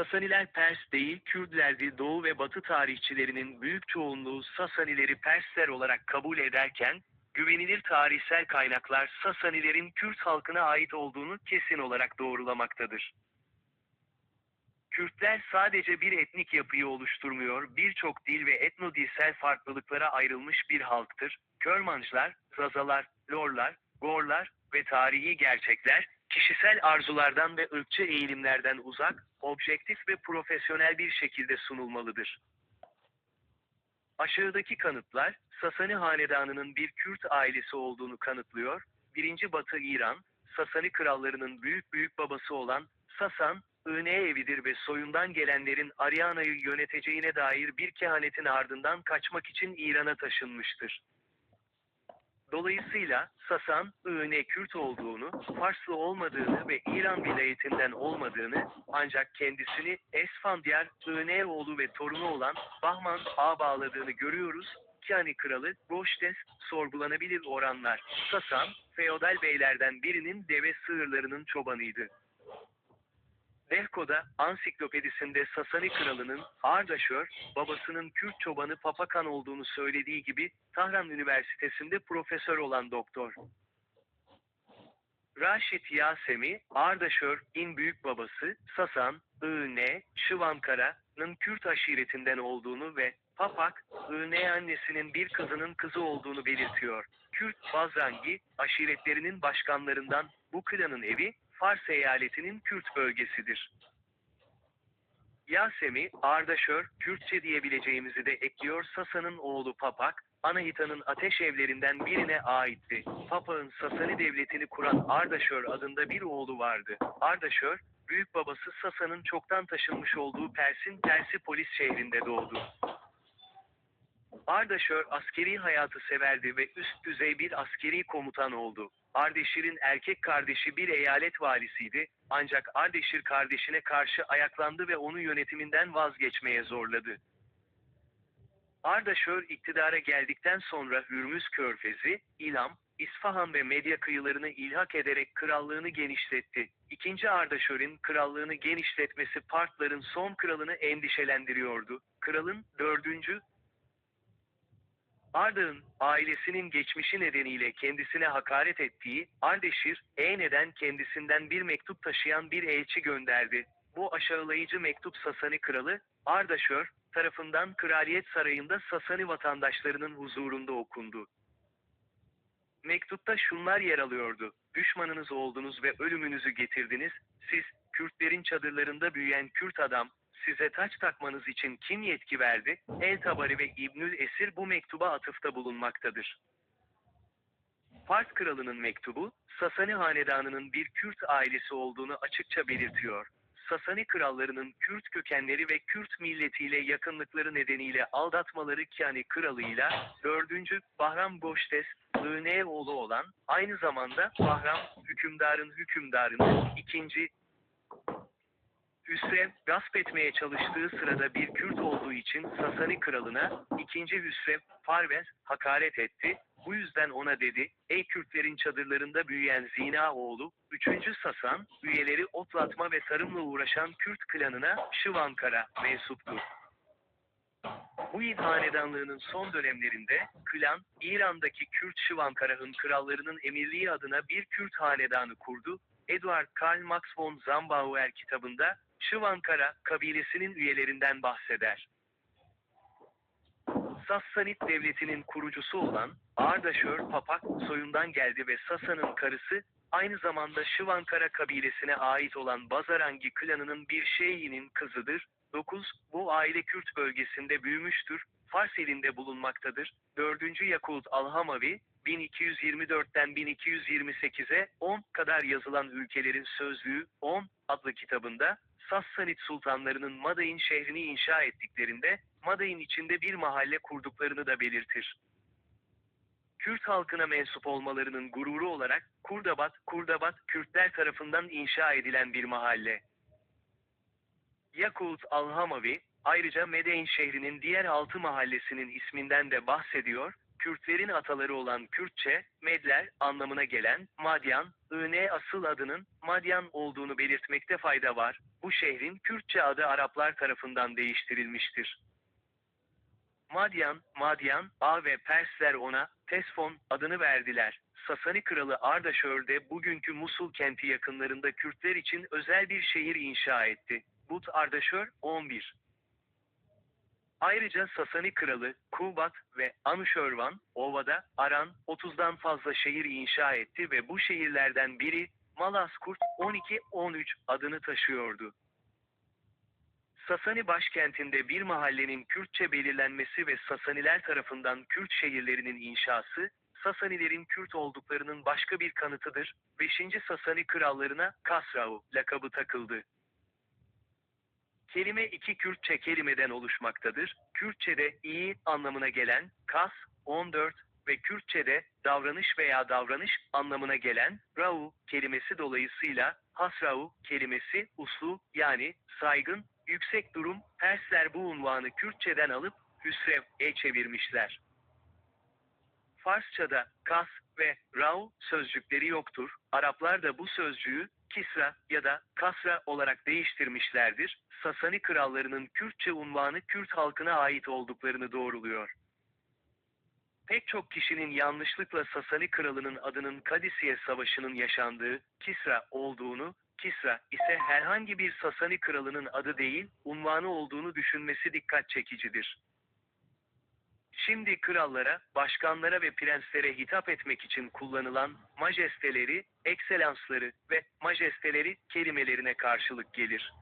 Sasaniler Pers değil Kürtlerdi Doğu ve Batı tarihçilerinin büyük çoğunluğu Sasanileri Persler olarak kabul ederken, güvenilir tarihsel kaynaklar Sasanilerin Kürt halkına ait olduğunu kesin olarak doğrulamaktadır. Kürtler sadece bir etnik yapıyı oluşturmuyor, birçok dil ve etnodilsel farklılıklara ayrılmış bir halktır. Körmancılar, Zazalar, Lorlar, Gorlar ve tarihi gerçekler, kişisel arzulardan ve ırkçı eğilimlerden uzak, objektif ve profesyonel bir şekilde sunulmalıdır. Aşağıdaki kanıtlar, Sasani hanedanının bir Kürt ailesi olduğunu kanıtlıyor. 1. Batı İran, Sasani krallarının büyük büyük babası olan Sasan, Iğne evidir ve soyundan gelenlerin Ariana'yı yöneteceğine dair bir kehanetin ardından kaçmak için İran'a taşınmıştır. Dolayısıyla Sasan, Iğne Kürt olduğunu, Farslı olmadığını ve İran vilayetinden olmadığını, ancak kendisini Esfandiyar, Iğne oğlu ve torunu olan Bahman Ağa bağladığını görüyoruz. Kani kralı, Goştes, sorgulanabilir oranlar. Sasan, feodal beylerden birinin deve sığırlarının çobanıydı. Dehko'da ansiklopedisinde Sasani kralının Ardaşör, babasının Kürt çobanı Papakan olduğunu söylediği gibi Tahran Üniversitesi'nde profesör olan doktor. Raşit Yasemi, Ardaşör'in büyük babası Sasan, Iğne, Şıvankara'nın Kürt aşiretinden olduğunu ve Papak, Iğne annesinin bir kızının kızı olduğunu belirtiyor. Kürt Bazrangi, aşiretlerinin başkanlarından bu klanın evi, Fars eyaletinin Kürt bölgesidir. Yasemi, Ardaşör, Kürtçe diyebileceğimizi de ekliyor Sasa'nın oğlu Papak, Anahita'nın ateş evlerinden birine aitti. Papak'ın Sasani devletini kuran Ardaşör adında bir oğlu vardı. Ardaşör, büyük babası Sasa'nın çoktan taşınmış olduğu Pers'in Persipolis şehrinde doğdu. Ardaşör askeri hayatı severdi ve üst düzey bir askeri komutan oldu. Ardeşir'in erkek kardeşi bir eyalet valisiydi, ancak Ardeşir kardeşine karşı ayaklandı ve onu yönetiminden vazgeçmeye zorladı. Ardaşör iktidara geldikten sonra Hürmüz Körfezi, İlam, İsfahan ve Medya kıyılarını ilhak ederek krallığını genişletti. İkinci Ardaşör'ün krallığını genişletmesi Partların son kralını endişelendiriyordu. Kralın dördüncü Arda'nın ailesinin geçmişi nedeniyle kendisine hakaret ettiği Ardeşir, Eğne'den kendisinden bir mektup taşıyan bir elçi gönderdi. Bu aşağılayıcı mektup Sasani kralı, Ardaşör, tarafından kraliyet sarayında Sasani vatandaşlarının huzurunda okundu. Mektupta şunlar yer alıyordu. Düşmanınız oldunuz ve ölümünüzü getirdiniz. Siz, Kürtlerin çadırlarında büyüyen Kürt adam, size taç takmanız için kim yetki verdi? El Tabari ve İbnül Esir bu mektuba atıfta bulunmaktadır. Fars kralının mektubu, Sasani hanedanının bir Kürt ailesi olduğunu açıkça belirtiyor. Sasani krallarının Kürt kökenleri ve Kürt milletiyle yakınlıkları nedeniyle aldatmaları Kani kralıyla 4. Bahram Goştes, Iğne oğlu olan, aynı zamanda Bahram hükümdarın hükümdarının ikinci Hüsrev, gasp etmeye çalıştığı sırada bir Kürt olduğu için Sasani kralına, ikinci Hüsrev, Parvez, hakaret etti. Bu yüzden ona dedi, ey Kürtlerin çadırlarında büyüyen Zina oğlu, üçüncü Sasan, üyeleri otlatma ve tarımla uğraşan Kürt klanına Şıvankara mensuptur. Bu İd hanedanlığının son dönemlerinde, klan, İran'daki Kürt Şıvankara'nın krallarının emirliği adına bir Kürt hanedanı kurdu. Edward Karl Max von Zambauer kitabında, Şıvankara kabilesinin üyelerinden bahseder. Sassanid devletinin kurucusu olan Ardaşör Papak soyundan geldi ve Sasa'nın karısı, aynı zamanda Şıvankara kabilesine ait olan Bazarangi klanının bir şeyhinin kızıdır. 9. Bu aile Kürt bölgesinde büyümüştür, Fars elinde bulunmaktadır. 4. Yakult Alhamavi, 1224'ten 1228'e 10 kadar yazılan ülkelerin sözlüğü 10 adlı kitabında Sassanid sultanlarının Madain şehrini inşa ettiklerinde Madain içinde bir mahalle kurduklarını da belirtir. Kürt halkına mensup olmalarının gururu olarak Kurdabat, Kurdabat Kürtler tarafından inşa edilen bir mahalle. Yakult Alhamavi, ayrıca Medein şehrinin diğer altı mahallesinin isminden de bahsediyor, Kürtlerin ataları olan Kürtçe, Medler anlamına gelen Madyan, ın asıl adının Madyan olduğunu belirtmekte fayda var. Bu şehrin Kürtçe adı Araplar tarafından değiştirilmiştir. Madyan, Madyan, A ve Persler ona Tesfon adını verdiler. Sasani kralı Ardaşör de bugünkü Musul kenti yakınlarında Kürtler için özel bir şehir inşa etti. But Ardaşör 11 Ayrıca Sasani kralı Kubat ve Anuşörvan, Ova'da Aran 30'dan fazla şehir inşa etti ve bu şehirlerden biri Malaskurt 12-13 adını taşıyordu. Sasani başkentinde bir mahallenin Kürtçe belirlenmesi ve Sasaniler tarafından Kürt şehirlerinin inşası, Sasanilerin Kürt olduklarının başka bir kanıtıdır. 5. Sasani krallarına Kasrau lakabı takıldı. Kelime iki Kürtçe kelimeden oluşmaktadır. Kürtçe'de iyi anlamına gelen kas, 14 ve Kürtçe'de davranış veya davranış anlamına gelen rau kelimesi dolayısıyla hasrau kelimesi uslu yani saygın, yüksek durum, Persler bu unvanı Kürtçeden alıp hüsrev'e çevirmişler. Farsçada kas ve rau sözcükleri yoktur. Araplar da bu sözcüğü Kisra ya da Kasra olarak değiştirmişlerdir. Sasani krallarının Kürtçe unvanı Kürt halkına ait olduklarını doğruluyor. Pek çok kişinin yanlışlıkla Sasani kralının adının Kadisiye Savaşı'nın yaşandığı Kisra olduğunu, Kisra ise herhangi bir Sasani kralının adı değil, unvanı olduğunu düşünmesi dikkat çekicidir. Şimdi krallara, başkanlara ve prenslere hitap etmek için kullanılan majesteleri, ekselansları ve majesteleri kelimelerine karşılık gelir.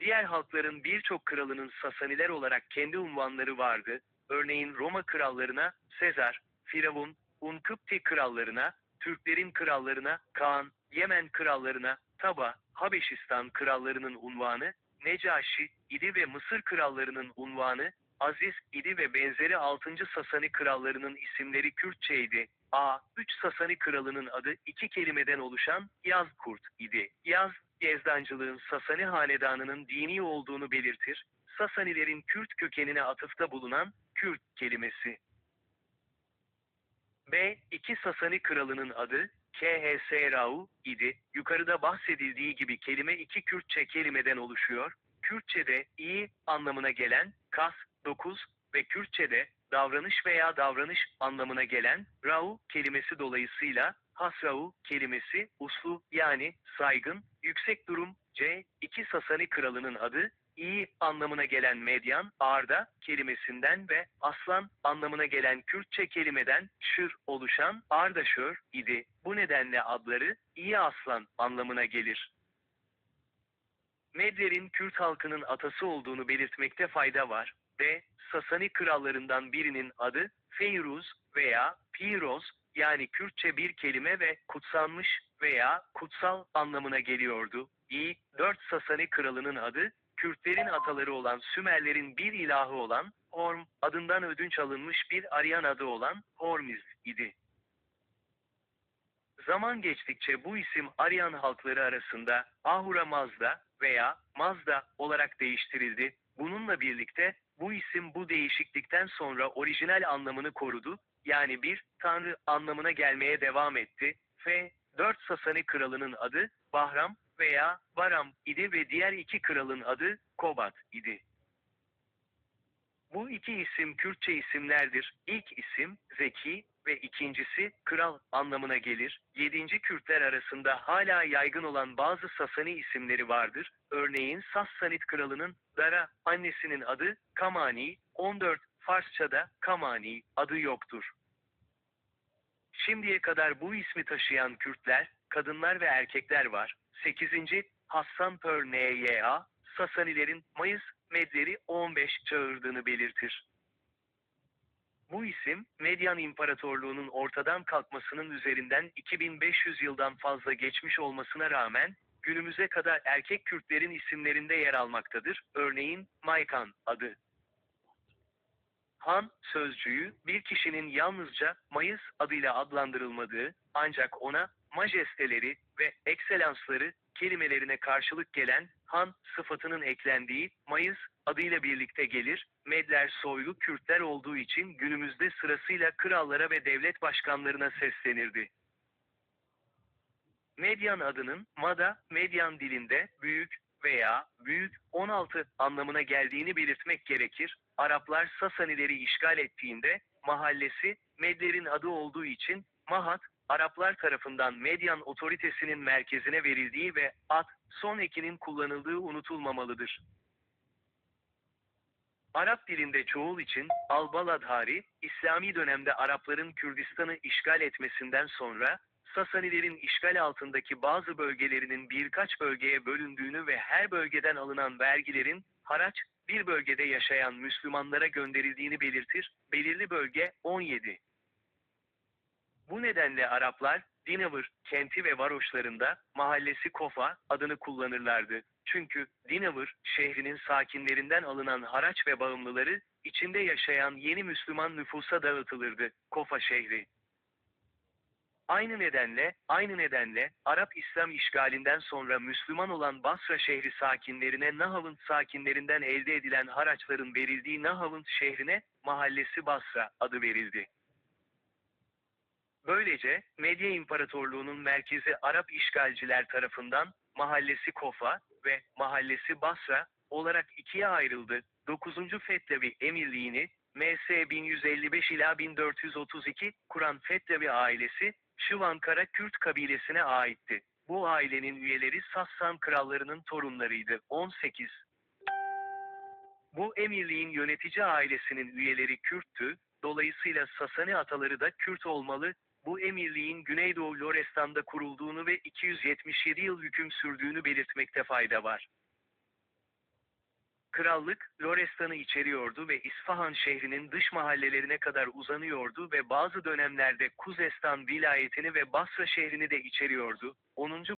Diğer halkların birçok kralının Sasaniler olarak kendi unvanları vardı. Örneğin Roma krallarına Sezar, Firavun, Unkıpti krallarına, Türklerin krallarına Kaan, Yemen krallarına Taba, Habeşistan krallarının unvanı, Necaşi, idi ve Mısır krallarının unvanı, Aziz idi ve benzeri 6. Sasani krallarının isimleri Kürtçeydi. A. 3 Sasani kralının adı iki kelimeden oluşan Yazkurt idi. Yaz, Gezdancılığın Sasani hanedanının dini olduğunu belirtir. Sasanilerin Kürt kökenine atıfta bulunan Kürt kelimesi. B. İki Sasani kralının adı KHSRAU idi. Yukarıda bahsedildiği gibi kelime iki Kürtçe kelimeden oluşuyor. Kürtçe'de iyi anlamına gelen kas, 9 ve Kürtçe'de davranış veya davranış anlamına gelen rau kelimesi dolayısıyla hasrau kelimesi uslu yani saygın, yüksek durum C. iki Sasani kralının adı iyi anlamına gelen medyan, arda kelimesinden ve aslan anlamına gelen Kürtçe kelimeden şır oluşan ardaşör idi. Bu nedenle adları iyi aslan anlamına gelir. Medler'in Kürt halkının atası olduğunu belirtmekte fayda var ve Sasani krallarından birinin adı Feyruz veya Piroz yani Kürtçe bir kelime ve kutsanmış veya kutsal anlamına geliyordu. İ, dört Sasani kralının adı Kürtlerin ataları olan Sümerlerin bir ilahı olan Horm adından ödünç alınmış bir Aryan adı olan Hormiz idi. Zaman geçtikçe bu isim Aryan halkları arasında Ahura Mazda veya Mazda olarak değiştirildi. Bununla birlikte bu isim bu değişiklikten sonra orijinal anlamını korudu, yani bir tanrı anlamına gelmeye devam etti. F. 4 Sasani kralının adı Bahram veya Baram idi ve diğer iki kralın adı Kobat idi. Bu iki isim Kürtçe isimlerdir. İlk isim Zeki ve ikincisi kral anlamına gelir. Yedinci Kürtler arasında hala yaygın olan bazı Sasani isimleri vardır. Örneğin Sassanit kralının Dara annesinin adı Kamani, 14 Farsçada Kamani adı yoktur. Şimdiye kadar bu ismi taşıyan Kürtler, kadınlar ve erkekler var. 8. Hassan Pörneya, Sasanilerin Mayıs Medleri 15 çağırdığını belirtir. Bu isim, Medyan İmparatorluğu'nun ortadan kalkmasının üzerinden 2500 yıldan fazla geçmiş olmasına rağmen, günümüze kadar erkek Kürtlerin isimlerinde yer almaktadır. Örneğin, Maykan adı. Han sözcüğü bir kişinin yalnızca Mayıs adıyla adlandırılmadığı ancak ona majesteleri ve ekselansları kelimelerine karşılık gelen han sıfatının eklendiği Mayıs adıyla birlikte gelir. Medler soylu Kürtler olduğu için günümüzde sırasıyla krallara ve devlet başkanlarına seslenirdi. Medyan adının Mada, Medyan dilinde büyük veya büyük 16 anlamına geldiğini belirtmek gerekir. Araplar Sasanileri işgal ettiğinde mahallesi Medlerin adı olduğu için Mahat, Araplar tarafından Medyan otoritesinin merkezine verildiği ve at son ekinin kullanıldığı unutulmamalıdır. Arap dilinde çoğul için Al-Baladhari, İslami dönemde Arapların Kürdistan'ı işgal etmesinden sonra Sasanilerin işgal altındaki bazı bölgelerinin birkaç bölgeye bölündüğünü ve her bölgeden alınan vergilerin haraç bir bölgede yaşayan Müslümanlara gönderildiğini belirtir. Belirli bölge 17. Bu nedenle Araplar Dinavır kenti ve varoşlarında mahallesi Kofa adını kullanırlardı. Çünkü Dinavır şehrinin sakinlerinden alınan haraç ve bağımlıları içinde yaşayan yeni Müslüman nüfusa dağıtılırdı. Kofa şehri. Aynı nedenle, aynı nedenle Arap İslam işgalinden sonra Müslüman olan Basra şehri sakinlerine Nahavant sakinlerinden elde edilen haraçların verildiği Nahavant şehrine mahallesi Basra adı verildi. Böylece Medya İmparatorluğu'nun merkezi Arap işgalciler tarafından mahallesi Kofa ve mahallesi Basra olarak ikiye ayrıldı. 9. Fetlevi Emirliğini MS 1155 ila 1432 kuran Fetlevi ailesi Şıvankara Kürt kabilesine aitti. Bu ailenin üyeleri Sassan krallarının torunlarıydı. 18. Bu emirliğin yönetici ailesinin üyeleri Kürttü, dolayısıyla Sasani ataları da Kürt olmalı. Bu emirliğin Güneydoğu Lorestan'da kurulduğunu ve 277 yıl hüküm sürdüğünü belirtmekte fayda var. Krallık, Lorestan'ı içeriyordu ve İsfahan şehrinin dış mahallelerine kadar uzanıyordu ve bazı dönemlerde Kuzestan vilayetini ve Basra şehrini de içeriyordu. 10.